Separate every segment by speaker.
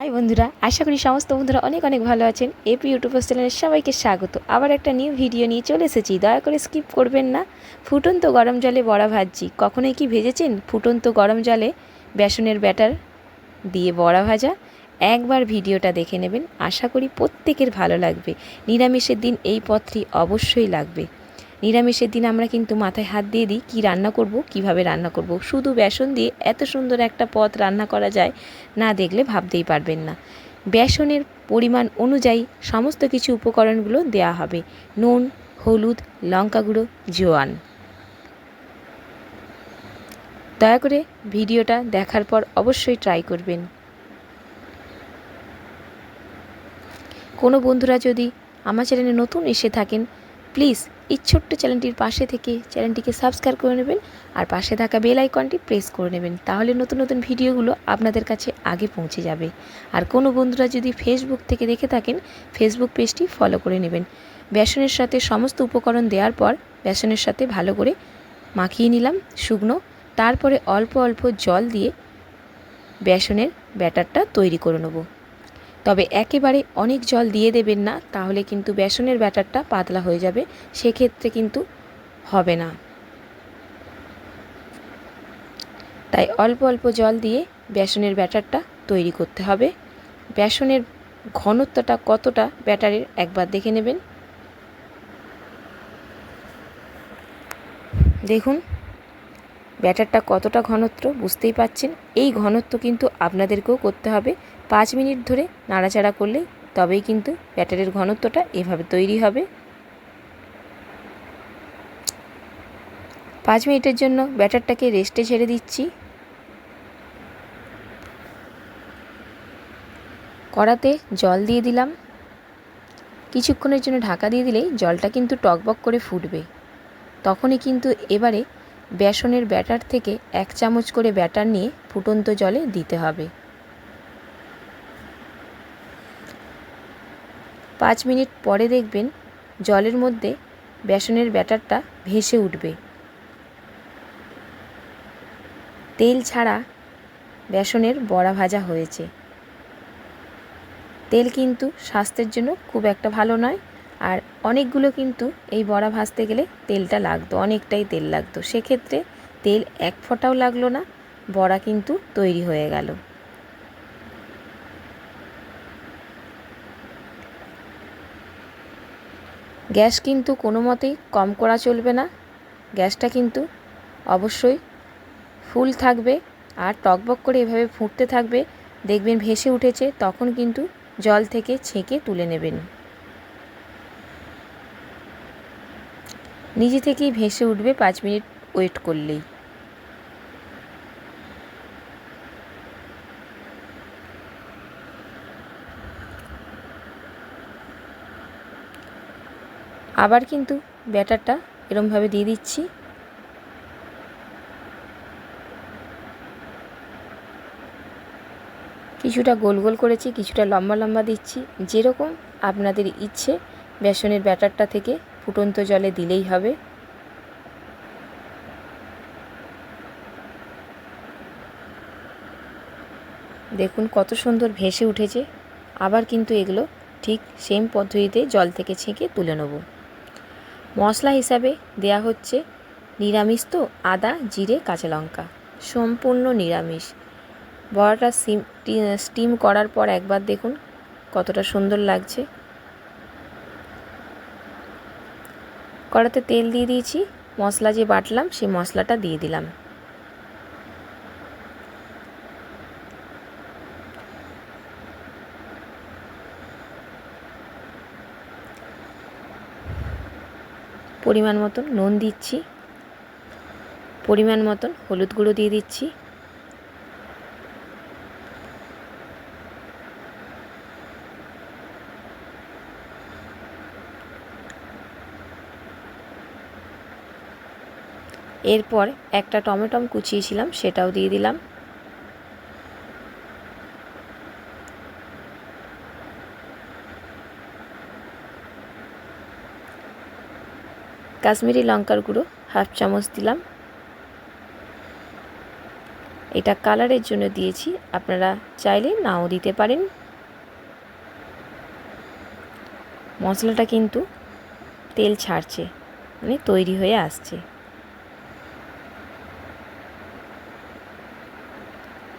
Speaker 1: High বন্ধুরা, আশা করি সমস্ত বন্ধুরা অনেক অনেক ভালো আছেন। এপি ইউটিউব চ্যানেলের সবাইকে স্বাগত। আবার একটা নিউ ভিডিও নিয়ে চলে এসেছি। দয়া করে স্কিপ করবেন না। ফুটন্ত গরম জলে বড়া ভাজছি। কখনোই কি ভেজেছেন? ফুটন্ত গরম জলে বেসনের ব্যাটার দিয়ে বড়া ভাজা। একবার ভিডিওটা দেখে নেবেন। আশা করি প্রত্যেকের ভালো লাগবে। নিরামিষের দিন এই পথটি অবশ্যই লাগবে। নিরামিষের দিন আমরা কিন্তু মাথায় হাত দিয়ে দিই কী রান্না করব, কীভাবে রান্না করব। শুধু বেসন দিয়ে এত সুন্দর একটা পদ রান্না করা যায় না দেখলে ভাবতেই পারবেন না। বেসনের পরিমাণ অনুযায়ী সমস্ত কিছু উপকরণগুলো দেয়া হবে। নুন, হলুদ লঙ্কা গুঁড়ো জোয়ান। দয়া করে ভিডিওটা দেখার পর অবশ্যই ট্রাই করবেন। কোনো বন্ধুরা যদি আমার চ্যানেলে নতুন এসে থাকেন প্লিজ এই ছোট্ট চ্যানেলটির পাশে থেকে চ্যানেলটিকে সাবস্ক্রাইব করে নেবেন আর পাশে থাকা বেল আইকনটি প্রেস করে নেবেন, তাহলে নতুন নতুন ভিডিওগুলো আপনাদের কাছে আগে পৌঁছে যাবে। আর কোনো বন্ধুরা যদি ফেসবুক থেকে দেখে থাকেন ফেসবুক পেজটি ফলো করে নেবেন। বেসনের সাথে সমস্ত উপকরণ দেওয়ার পর বেসনের সাথে ভালো করে মাখিয়ে নিলাম শুকনো, তারপরে অল্প অল্প জল দিয়ে বেসনের ব্যাটারটা তৈরি করে নেব। তবে একেবারে অনেক জল দিয়ে দেবেন না, তাহলে কিন্তু বেসনের ব্যাটারটা পাতলা হয়ে যাবে, সেক্ষেত্রে কিন্তু হবে না। তাই অল্প অল্প জল দিয়ে বেসনের ব্যাটারটা তৈরি করতে হবে। বেসনের ঘনত্বটা কতটা ব্যাটারের একবার দেখে নেবেন। দেখুন ব্যাটারটা কতটা ঘনত্ব বুঝতেই পাচ্ছেন এই ঘনত্ব কিন্তু আপনাদেরকেও করতে হবে। পাঁচ মিনিট ধরে নাড়াচাড়া করলেই তবেই কিন্তু ব্যাটারের ঘনত্বটা এভাবে তৈরি হবে। পাঁচ মিনিটের জন্য ব্যাটারটাকে রেস্টে ছেড়ে দিচ্ছি। কড়াতে জল দিয়ে দিলাম। কিছুক্ষণের জন্য ঢাকা দিয়ে দিলেই জলটা কিন্তু টকবক করে ফুটবে। তখনই কিন্তু এবারে বেসনের ব্যাটার থেকে এক চামচ করে ব্যাটার নিয়ে ফুটন্ত জলে দিতে হবে। পাঁচ মিনিট পরে দেখবেন জলের মধ্যে বেসনের ব্যাটারটা ভেসে উঠবে। তেল ছাড়া বেসনের বড়া ভাজা হয়েছে। তেল কিন্তু স্বাস্থ্যের জন্য খুব একটা ভালো নয় আর অনেকগুলো কিন্তু এই বড়া ভাজতে গেলে তেলটা লাগতো, অনেকটাই তেল লাগতো। সেক্ষেত্রে তেল এক ফোঁটাও লাগল না, বড়া কিন্তু তৈরি হয়ে গেল। গ্যাস কিন্তু কোনো মতেই কম করা চলবে না। গ্যাসটা কিন্তু অবশ্যই ফুল থাকবে আর টকবক করে এভাবে ফুটতে থাকবে, দেখবেন ভেসে উঠেছে, তখন কিন্তু জল থেকে ছেঁকে তুলে নেবেন। নিজে থেকেই ভেসে উঠবে পাঁচ মিনিট ওয়েট করলেই। আবার কিন্তু ব্যাটারটা এরমভাবে দিয়ে দিচ্ছি। কিছুটা গোল গোল করেছি, কিছুটা লম্বা লম্বা দিচ্ছি। যেরকম আপনাদের ইচ্ছে, বেসনের ব্যাটারটা থেকে ফুটন্ত জলে দিলেই হবে। দেখুন কত সুন্দর ভেসে উঠেছে। আবার কিন্তু এগুলো ঠিক সেম পদ্ধতিতে জল থেকে ছেঁকে তুলে নেব। মশলা হিসাবে দেয়া হচ্ছে নিরামিষ তো আদা, জিরে, কাঁচা লঙ্কা। সম্পূর্ণ নিরামিষ। বড়াটা স্টিম করার পর একবার দেখুন কতটা সুন্দর লাগছে। কড়াতে তেল দিয়ে দিয়েছি। মশলা যে বাটলাম, সেই মশলাটা দিয়ে দিলাম। পরিমাণ মতন নুন দিচ্ছি। পরিমাণ মতন হলুদ গুঁড়ো দিয়ে দিচ্ছি। এরপর একটা টমেটম কুচিয়েছিলাম, সেটাও দিয়ে দিলাম। কাশ্মীরি লঙ্কার গুঁড়ো হাফ চামচ দিলাম। এটা কালারের জন্য দিয়েছি, আপনারা চাইলে নাও দিতে পারেন। মশলাটা কিন্তু তেল ছাড়ছে মানে তৈরি হয়ে আসছে।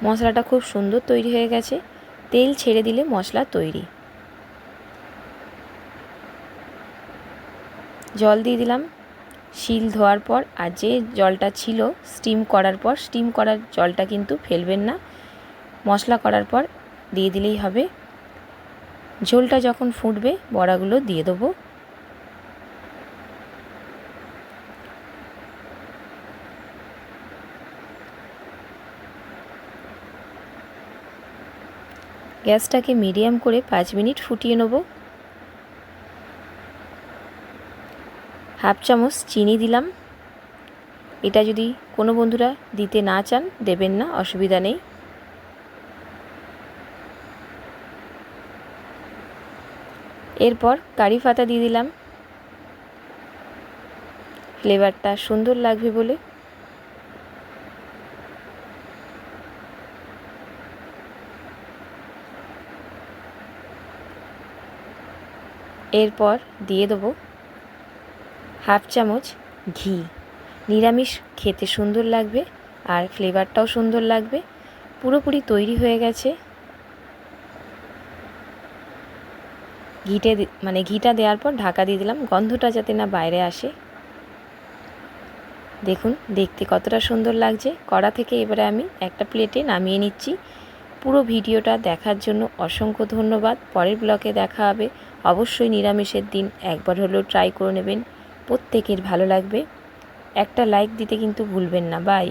Speaker 1: মশলাটা খুব সুন্দর তৈরি হয়ে গেছে। তেল ছেড়ে দিলে মশলা তৈরি। জল দিয়ে দিলাম। শিল ধোয়ার পর আর যে জলটা ছিল স্টিম করার পর স্টিম করার জলটা কিন্তু ফেলবেন না। মশলা করার পর দিয়ে দিলেই হবে। ঝোলটা যখন ফুটবে, বড়াগুলো দিয়ে দেবো। গ্যাসটাকে মিডিয়াম করে পাঁচ মিনিট ফুটিয়ে নেব। হাফ চামচ চিনি দিলাম। এটা যদি কোনো বন্ধুরা দিতে না চান, দেবেন না, অসুবিধা নেই। এরপর কারি পাতা দিয়ে দিলাম। ফ্লেভারটা সুন্দর লাগবে বলে। এরপর দিয়ে দেবো হাফ চামচ ঘি। নিরামিষ খেতে সুন্দর লাগবে আর ফ্লেভারটাও সুন্দর লাগবে। পুরোপুরি তৈরি হয়ে গেছে। ঘিটে মানে ঘিটা দেওয়ার পর ঢাকা দিয়ে দিলাম। গন্ধটা যাতে না বাইরে আসে। দেখুন, দেখতে কতটা সুন্দর লাগছে। কড়া থেকে এবারে আমি একটা প্লেটে নামিয়ে নিচ্ছি। পুরো ভিডিওটা দেখার জন্য অসংখ্য ধন্যবাদ। পরের ব্লকে দেখা হবে। অবশ্যই নিরামিষের দিন একবার হলেও ট্রাই করে নেবেন। প্রত্যেকের ভালো লাগবে। একটা লাইক দিতে কিন্তু ভুলবেন না। বাই